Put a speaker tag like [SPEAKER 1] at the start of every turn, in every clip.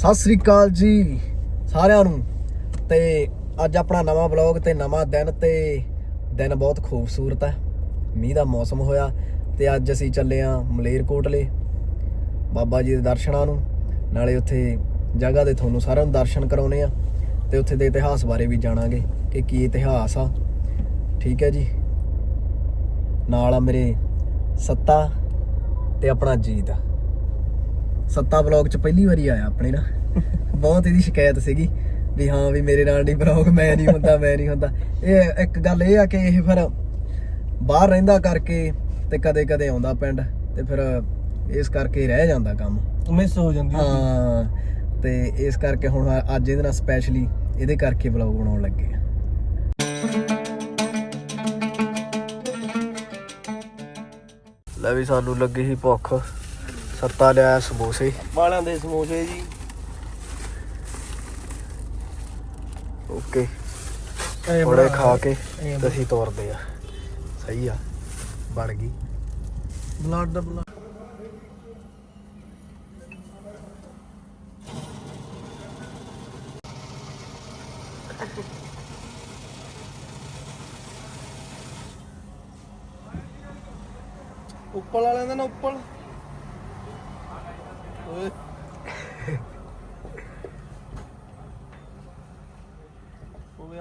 [SPEAKER 1] ਸਤਿ ਸ੍ਰੀ ਅਕਾਲ ਜੀ ਸਾਰਿਆਂ ਨੂੰ। ਤੇ ਅੱਜ ਆਪਣਾ ਨਵਾਂ ਵਲੌਗ ਤੇ ਨਵਾਂ ਦਿਨ ਤੇ ਦਿਨ ਬਹੁਤ ਖੂਬਸੂਰਤ ਹੈ। ਮੀਂਹ ਦਾ ਮੌਸਮ ਹੋਇਆ ਤੇ ਅੱਜ ਅਸੀਂ ਚੱਲੇ ਆਂ ਮਲੇਰਕੋਟਲੇ ਬਾਬਾ ਜੀ ਦੇ ਦਰਸ਼ਨਾਂ ਨੂੰ। ਨਾਲੇ ਉੱਥੇ ਜਗ੍ਹਾ ਦੇ ਤੁਹਾਨੂੰ ਸਾਰਿਆਂ ਨੂੰ ਦਰਸ਼ਨ ਕਰਾਉਨੇ ਆ ਤੇ ਉੱਥੇ ਦੇ ਇਤਿਹਾਸ ਬਾਰੇ ਵੀ ਜਾਣਾਂਗੇ ਕਿ ਕੀ ਇਤਿਹਾਸ ਆ। ਠੀਕ ਹੈ ਜੀ। ਨਾਲ ਆ ਮੇਰੇ ਸੱਤਾ ਤੇ ਆਪਣਾ ਜੀਤ। ਸੱਤਾ ਵਲੌਗ ਚ ਪਹਿਲੀ ਵਾਰੀ ਆਇਆ ਆਪਣੇ ਨਾ ਬਹੁਤ ਇਹਦੀ ਸ਼ਿਕਾਇਤ ਸੀਗੀ ਵੀ ਹਾਂ ਵੀ ਮੇਰੇ ਨਾਲ ਨਹੀਂ ਵਲੌਗ ਮੈਂ ਨਹੀਂ ਹੁੰਦਾ ਮੈਂ ਨਹੀਂ ਹੁੰਦਾ। ਇਹ ਇੱਕ ਗੱਲ ਇਹ ਆ ਕਿ ਇਹ ਫਿਰ ਬਾਹਰ ਰਹਿੰਦਾ ਕਰਕੇ ਤੇ ਕਦੇ ਕਦੇ ਆਉਂਦਾ ਪਿੰਡ ਤੇ ਫਿਰ ਇਸ ਕਰਕੇ ਰਹਿ ਜਾਂਦਾ ਕੰਮ।
[SPEAKER 2] ਮਿਸ ਹੋ ਜਾਂਦੀ ਹੈ।
[SPEAKER 1] ਤੇ ਇਸ ਕਰਕੇ ਹੁਣ ਅੱਜ ਇਹਦੇ ਨਾਲ ਸਪੈਸ਼ਲੀ ਇਹਦੇ ਕਰਕੇ ਵਲੌਗ ਬਣਾਉਣ ਲੱਗੇ ਆ। ਲੈ ਵੀ ਸਾਨੂੰ ਲੱਗੀ ਸੀ ਭੁੱਖ। ਸੱਤਾ ਲਿਆ ਸਮੋਸੇ।
[SPEAKER 2] ਵਾਲਾਂ ਦੇ ਸਮੋਸੇ ਜੀ।
[SPEAKER 1] ਓਕੇ। ਥੋੜੇ ਖਾ ਕੇ ਤੇ ਅਸੀਂ ਤੋਰਦੇ ਆ ਸਹੀ ਆ ਬਣ ਗਈ।
[SPEAKER 2] ਬਲੱਡ ਬਲੱਡ ਉੱਪਲ ਵਾਲਿਆਂ ਦਾ ਨਾ ਉੱਪਲ। ਓਏ ਉਹ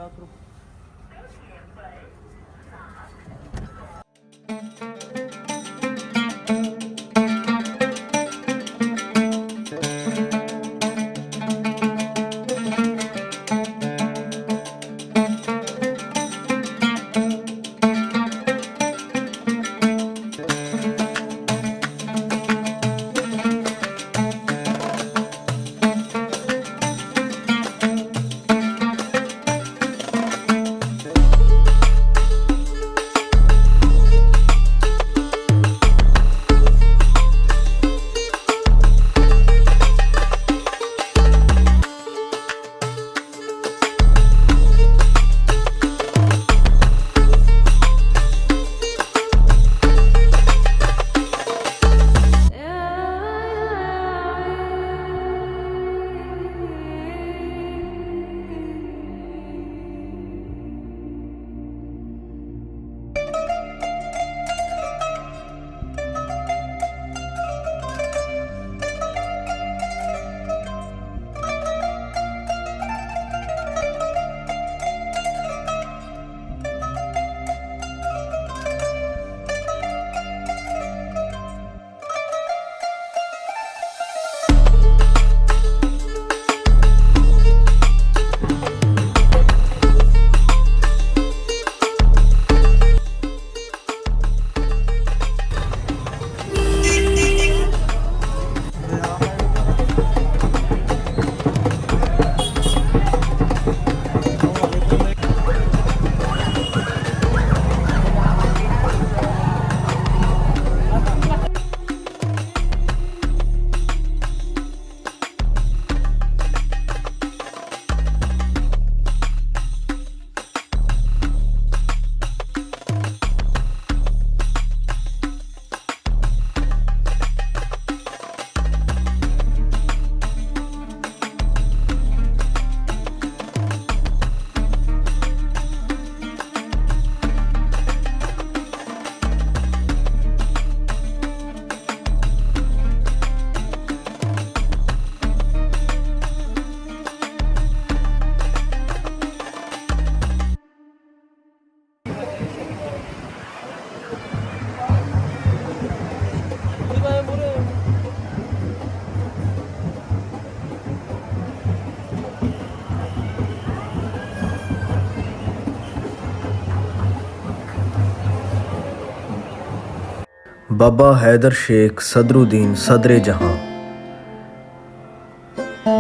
[SPEAKER 1] ਬਾਬਾ ਹੈਦਰ ਸ਼ੇਖ ਸਦਰੁਦੀਨ ਸਦਰੇ ਜਹਾਂ।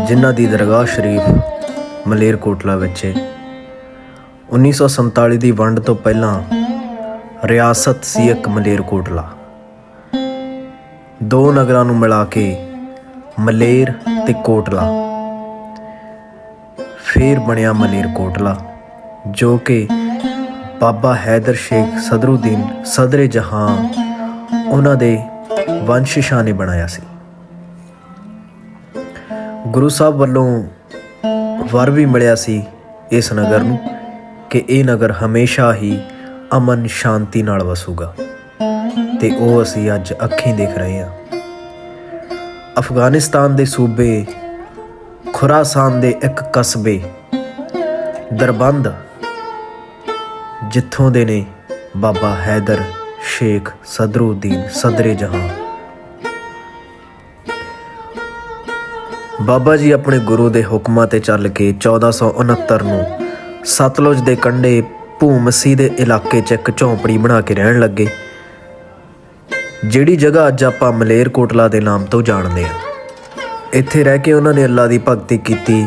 [SPEAKER 1] ਜਿਨ੍ਹਾਂ ਦੀ ਦਰਗਾਹ ਸ਼ਰੀਫ ਮਲੇਰਕੋਟਲਾ ਵਿੱਚ ਹੈ 1947 ਦੀ ਵੰਡ ਤੋਂ ਪਹਿਲਾਂ ਰਿਆਸਤ ਸੀ ਇੱਕ ਮਲੇਰਕੋਟਲਾ। ਦੋ ਨਗਰਾਂ ਨੂੰ ਮਿਲਾ ਕੇ ਮਲੇਰ ਤੇ ਕੋਟਲਾ। ਫੇਰ ਬਣਿਆ ਮਲੇਰਕੋਟਲਾ, ਜੋ ਕਿ ਬਾਬਾ ਹੈਦਰ ਸ਼ੇਖ ਸਦਰੁਦੀਨ ਸਦਰੇ ਜਹਾਂ ਉਹਨਾਂ ਦੇ ਵੰਸ਼ਿਸ਼ਾਂ ਨੇ ਬਣਾਇਆ ਸੀ। ਗੁਰੂ ਸਾਹਿਬ ਵੱਲੋਂ ਵਰ ਵੀ ਮਿਲਿਆ ਸੀ ਇਸ ਨਗਰ ਨੂੰ ਕਿ ਇਹ ਨਗਰ ਹਮੇਸ਼ਾ ਹੀ ਅਮਨ ਸ਼ਾਂਤੀ ਨਾਲ ਵਸੂਗਾ। ਤੇ ਉਹ ਅਸੀਂ ਅੱਜ ਅੱਖੀਂ ਦੇਖ ਰਹੇ ਹਾਂ। ਅਫਗਾਨਿਸਤਾਨ ਦੇ ਸੂਬੇ, ਖੁਰਾਸਾਨ ਦੇ ਇੱਕ ਕਸਬੇ, ਦਰਬੰਦ, ਜਿੱਥੋਂ ਦੇ ਨੇ ਬਾਬਾ ਹੈਦਰ ਸ਼ੇਖ ਸਦਰੁਦੀਨ ਸਦਰੇ ਜਹਾਂ। ਬਾਬਾ ਜੀ ਆਪਣੇ ਗੁਰੂ ਦੇ ਹੁਕਮਾਂ ਤੇ ਚੱਲ ਕੇ 1469 ਨੂੰ ਸਤਲੁਜ ਦੇ ਕੰਢੇ ਭੂਮਸੀ ਦੇ ਇਲਾਕੇ 'ਚ ਇੱਕ ਝੌਂਪੜੀ ਬਣਾ ਕੇ ਰਹਿਣ ਲੱਗੇ, ਜਿਹੜੀ ਜਗ੍ਹਾ ਅੱਜ ਆਪਾਂ ਮਲੇਰਕੋਟਲਾ ਦੇ ਨਾਮ ਤੋਂ ਜਾਣਦੇ ਹਾਂ। ਇੱਥੇ ਰਹਿ ਕੇ ਉਹਨਾਂ ਨੇ ਅੱਲਾ ਦੀ ਭਗਤੀ ਕੀਤੀ,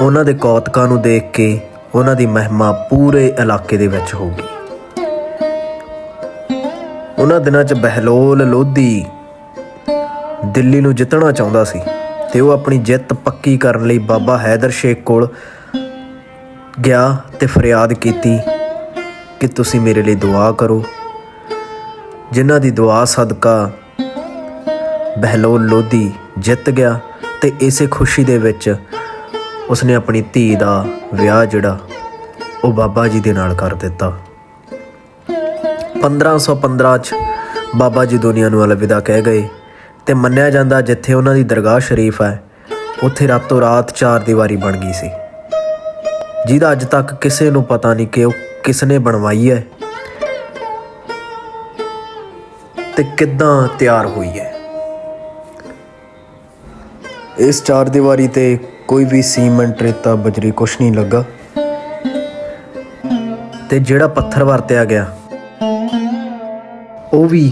[SPEAKER 1] ਉਹਨਾਂ ਦੇ ਕੌਤਕਾਂ ਨੂੰ ਦੇਖ ਕੇ ਉਹਨਾਂ ਦੀ ਮਹਿਮਾ ਪੂਰੇ ਇਲਾਕੇ ਦੇ ਵਿੱਚ ਹੋ ਗਈ। ਉਹਨਾਂ ਦਿਨਾਂ 'ਚ ਬਹਿਲੋਲ ਲੋਧੀ ਦਿੱਲੀ ਨੂੰ ਜਿੱਤਣਾ ਚਾਹੁੰਦਾ ਸੀ ਤੇ ਉਹ ਆਪਣੀ ਜਿੱਤ ਪੱਕੀ ਕਰਨ ਲਈ ਬਾਬਾ ਹੈਦਰ ਸ਼ੇਖ ਕੋਲ ਗਿਆ ਤੇ ਫਰਿਆਦ ਕੀਤੀ ਕਿ ਤੁਸੀਂ ਮੇਰੇ ਲਈ ਦੁਆ ਕਰੋ। ਜਿਨ੍ਹਾਂ ਦੀ ਦੁਆ ਸਦਕਾ ਬਹਿਲੋਲ ਲੋਧੀ ਜਿੱਤ ਗਿਆ ਤੇ ਇਸੇ ਖੁਸ਼ੀ ਦੇ ਵਿੱਚ ਉਸਨੇ ਆਪਣੀ ਧੀ ਦਾ ਵਿਆਹ ਜਿਹੜਾ ਉਹ ਬਾਬਾ ਜੀ ਦੇ ਨਾਲ ਕਰ ਦਿੱਤਾ। 1515 ਚ ਬਾਬਾ ਜੀ ਦੁਨੀਆ ਨੂੰ ਅਲਵਿਦਾ ਕਹਿ ਗਏ ਤੇ ਮੰਨਿਆ ਜਾਂਦਾ ਜਿੱਥੇ ਉਹਨਾਂ ਦੀ ਦਰਗਾਹ ਸ਼ਰੀਫ ਹੈ, ਉੱਥੇ ਰਾਤੋਂ ਰਾਤ ਚਾਰ ਦੀਵਾਰੀ ਬਣ ਗਈ ਸੀ। ਜਿਹਦਾ ਅੱਜ ਤੱਕ ਕਿਸੇ ਨੂੰ ਪਤਾ ਨਹੀਂ ਕਿ ਉਹ ਕਿਸਨੇ ਬਣਵਾਈ ਹੈ ਤੇ ਕਿੱਦਾਂ ਤਿਆਰ ਹੋਈ ਹੈ। ਇਸ ਚਾਰ ਦੀਵਾਰੀ ਤੇ ਕੋਈ ਵੀ ਸੀਮੈਂਟ, ਰੇਤਾ, ਬਜਰੀ ਕੁਛ ਨਹੀਂ ਲੱਗਾ ਤੇ ਜਿਹੜਾ ਪੱਥਰ ਵਰਤਿਆ ਗਿਆ ਉਹ ਵੀ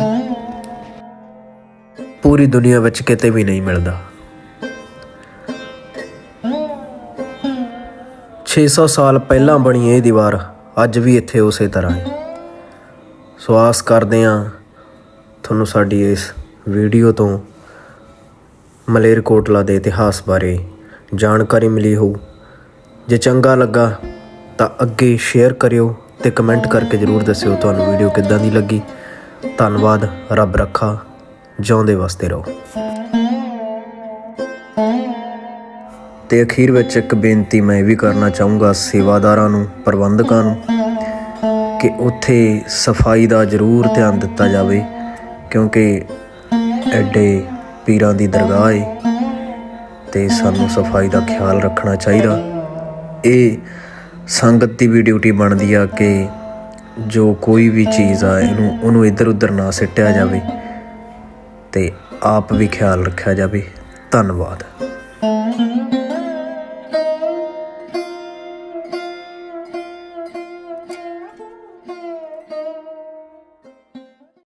[SPEAKER 1] ਪੂਰੀ ਦੁਨੀਆ ਵਿੱਚ ਕਿਤੇ ਵੀ ਨਹੀਂ ਮਿਲਦਾ। 600 ਸਾਲ ਪਹਿਲਾਂ ਬਣੀ ਇਹ ਦੀਵਾਰ, ਅੱਜ ਵੀ ਇੱਥੇ ਉਸੇ ਤਰ੍ਹਾਂ ਹੈ। ਸੋ ਕਰਦੇ ਹਾਂ ਤੁਹਾਨੂੰ ਸਾਡੀ ਇਸ ਵੀਡੀਓ ਤੋਂ ਮਲੇਰਕੋਟਲਾ ਦੇ ਇਤਿਹਾਸ ਬਾਰੇ ਜਾਣਕਾਰੀ ਮਿਲੀ ਹੋਊ। ਜੇ ਚੰਗਾ ਲੱਗਾ ਤਾਂ ਅੱਗੇ ਸ਼ੇਅਰ ਕਰਿਓ ਤੇ ਕਮੈਂਟ ਕਰਕੇ ਜਰੂਰ ਦੱਸਿਓ ਤੁਹਾਨੂੰ ਵੀਡੀਓ ਕਿੱਦਾਂ ਦੀ ਲੱਗੀ। ਧੰਨਵਾਦ, ਰੱਬ ਰੱਖਾ, ਜਿਉਂਦੇ ਵਸਦੇ ਰਹੋ। ਤੇ ਅਖੀਰ ਵਿੱਚ ਇੱਕ ਬੇਨਤੀ ਮੈਂ ਇਹ ਵੀ ਕਰਨਾ ਚਾਹੂੰਗਾ ਸੇਵਾਦਾਰਾਂ ਨੂੰ, ਪ੍ਰਬੰਧਕਾਂ ਨੂੰ, ਕਿ ਉੱਥੇ ਸਫ਼ਾਈ ਦਾ ਜ਼ਰੂਰ ਧਿਆਨ ਦਿੱਤਾ ਜਾਵੇ, ਕਿਉਂਕਿ ਐਡੇ ਪੀਰਾਂ ਦੀ ਦਰਗਾਹ ਹੈ ਤੇ ਸਾਨੂੰ ਸਫ਼ਾਈ ਦਾ ਖਿਆਲ ਰੱਖਣਾ ਚਾਹੀਦਾ। ਇਹ ਸੰਗਤ ਦੀ ਵੀ ਡਿਊਟੀ ਬਣਦੀ ਆ ਕਿ ਜੋ ਕੋਈ ਵੀ ਚੀਜ਼ ਆ, ਇਹਨੂੰ, ਉਹਨੂੰ ਇੱਧਰ ਉੱਧਰ ਨਾ ਸਿੱਟਿਆ ਜਾਵੇ ਤੇ ਆਪ ਵੀ ਖਿਆਲ ਰੱਖਿਆ ਜਾਵੇ। ਧੰਨਵਾਦ।